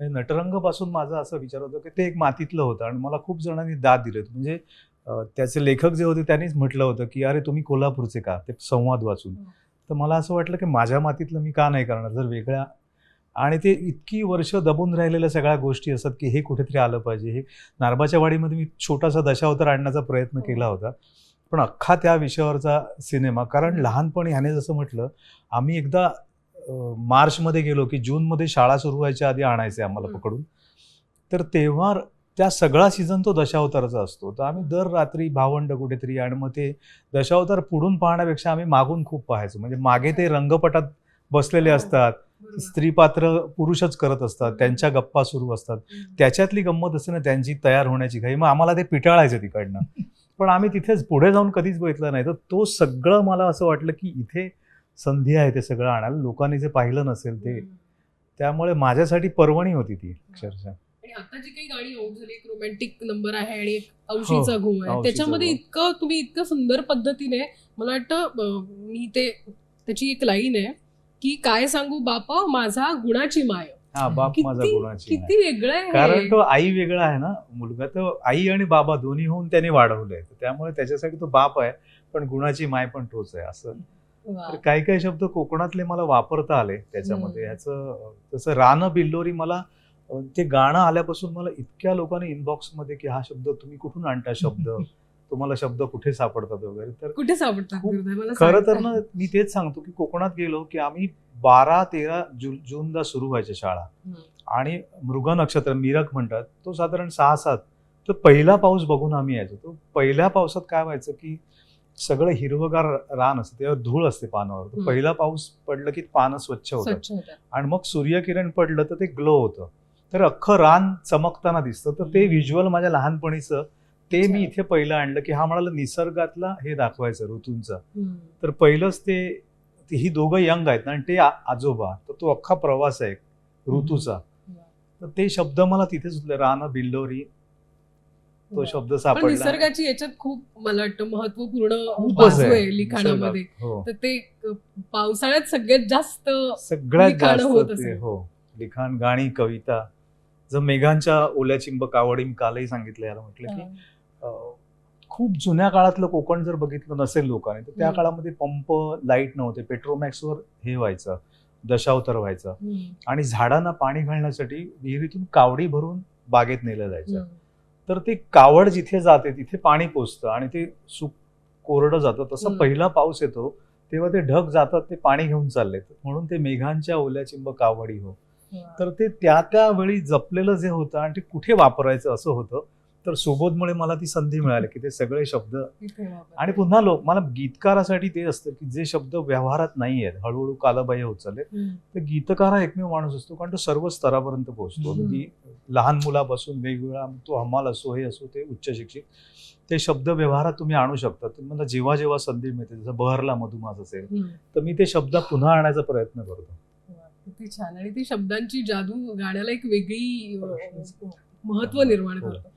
म्हणजे नटरंगपासून माझा असं विचार होता की ते एक मातीतलं होतं आणि मला खूप जणांनी दाद दिलेत म्हणजे त्याचे लेखक जे होते त्यांनीच म्हटलं होतं की अरे तुम्ही कोल्हापूरचे का? ते संवाद वाचून. हं. तर मला असं वाटलं की माझ्या मातीतलं मी का नाही करणार? जर वेगळ्या आणि ते इतकी वर्ष दबून राहिलेल्या सगळ्या गोष्टी असतात की हे कुठेतरी आलं पाहिजे. हे नारबाच्या वाडीमध्ये मी छोटासा दशावतार आणण्याचा प्रयत्न हो. केला होता. पण अख्खा त्या विषयावरचा सिनेमा कारण लहानपणी ह्याने जसं म्हटलं आम्ही एकदा मार्चमध्ये गेलो की जूनमध्ये शाळा सुरू व्हायच्या आधी आणायचे आम्हाला. पकडून. तर तेव्हा त्या सगळा सीझन तो दशावताराचा असतो. तर आम्ही दर रात्री भावंड कुठेतरी आणि मग ते दशावतार पुढून पाहण्यापेक्षा आम्ही मागून खूप पाहायचो. म्हणजे मागे ते रंगपटात बसलेले हो. असतात. स्त्री पात्र पुरुषच करत असतात. त्यांच्या गप्पा सुरू असतात. त्याच्यातली गंमत असते ना त्यांची तयार होण्याची घाई. मग आम्हाला ते पिटाळायचं तिकडनं. पण आम्ही तिथेच पुढे जाऊन कधीच बघितलं नाही. तर तो सगळं मला असं वाटलं की इथे संधी आहे ते सगळं आणायला लोकांनी जे पाहिलं नसेल ते. त्यामुळे माझ्यासाठी पर्वणी होती ती अक्षरशः आणि आता जी काही गाणी झाली एक रोमॅन्टिक नंबर आहे आणि एक औशीचा घुम आहे त्याच्यामध्ये. इतकं तुम्ही इतकं सुंदर पद्धतीने मला वाटतं मी ते त्याची एक लाईन आहे की काय सांगू बापा माझा गुणाची माय हा बाप माझा गुणाची. किती वेगळं आहे कारण हे. तो आई वेगळा आहे ना मुलगा तो आई आणि बाबा दोन्ही होऊन त्याने वाढवलंय तर त्यामुळे त्याच्यासाठी तो बाप आहे पण गुणाची माय पण तोच आहे असं. तर काही काही शब्द कोकणातले मला वापरता आले त्याच्यामध्ये. ह्याचं जसं रान बिल्लोरी मला ते गाणं आल्यापासून मला इतक्या लोकांनी इनबॉक्समध्ये की हा शब्द तुम्ही कुठून आणता शब्द? तुम्हाला शब्द कुठे सापडतात वगैरे? तर कुठे सापडतात खरं तर. ना मी तेच सांगतो की कोकणात गेलो की आम्ही बारा तेरा जून जूनला सुरू व्हायच्या शाळा. आणि मृग नक्षत्र मिरक म्हणतात तो साधारण सहा सात तर पहिला पाऊस बघून आम्ही यायचो. तो पहिल्या पावसात काय व्हायचं की सगळं हिरवगार रान असतं त्यावर धूळ असते पानावर. पहिला पाऊस पडलं की पानं स्वच्छ होतात. होतं. आणि मग सूर्यकिरण पडलं तर ते ग्लो होतं. तर अख्खं रान चमकताना दिसतं. तर ते व्हिज्युअल माझ्या लहानपणीचं ते मी. इथे पहिलं आणलं की हा म्हणाला निसर्गातला हे दाखवायचं ऋतूंचं. तर पहिलंच ते ही दोघं यंग आहेत ना आणि ते आजोबा. तर तो अख्खा प्रवास आहे ऋतूचा. तर ते शब्द मला तिथे सुचले रान बिल्लोरी तो वा. शब्द सापडला निसर्गाची याच्यात खूप मला वाटतं महत्त्वपूर्ण बाजू आहे लिखाणामध्ये. हो तर ते पावसाळ्यात सगळ्यात जास्त सगळ्यात जास्त. हो लिखाण गाणी कविता जर मेघांच्या ओल्या चिंब कावडी मी कालही सांगितलं याला म्हटलं की खूप जुन्या काळातलं कोकण जर बघितलं नसेल लोकांनी तर त्या. काळामध्ये पंप लाइट नव्हते पेट्रोमॅक्सवर हे व्हायचं दशावतार व्हायचं. आणि झाडांना पाणी घालण्यासाठी विहिरीतून कावडी भरून बागेत नेलं जायचं. तर ते कावड जिथे जाते तिथे पाणी पोचतं आणि ते सुक कोरडं जातं तसं. पहिला पाऊस येतो तेव्हा ते ढग जातात ते पाणी घेऊन चालले म्हणून ते मेघांच्या ओल्या चिंब कावडी हो. तर ते त्या त्या वेळी जपलेलं जे होतं आणि ते कुठे वापरायचं असं होतं तर सुबोधमुळे मला ती संधी मिळाली की ते सगळे शब्द. आणि पुन्हा लोक मला गीतकारासाठी ते असतं की जे शब्द व्यवहारात नाही आहेत हळूहळू कालबाह्य होत चालले. तर गीतकार हा एकमेव माणूस असतो कारण तो सर्व स्तरापर्यंत पोहोचतो. अगदी लहान मुलापासून वेगवेगळा तो हमाल असो हे असो ते उच्च शिक्षित ते शब्द व्यवहारात तुम्ही आणू शकता तर मला जेव्हा जेव्हा संधी मिळते जसं बहरला मधुमास असेल. तर मी ते शब्द पुन्हा आणायचा प्रयत्न करतो. किती छान आणि ती शब्दांची जादू गाण्याला एक वेगळी महत्त्व निर्माण करतो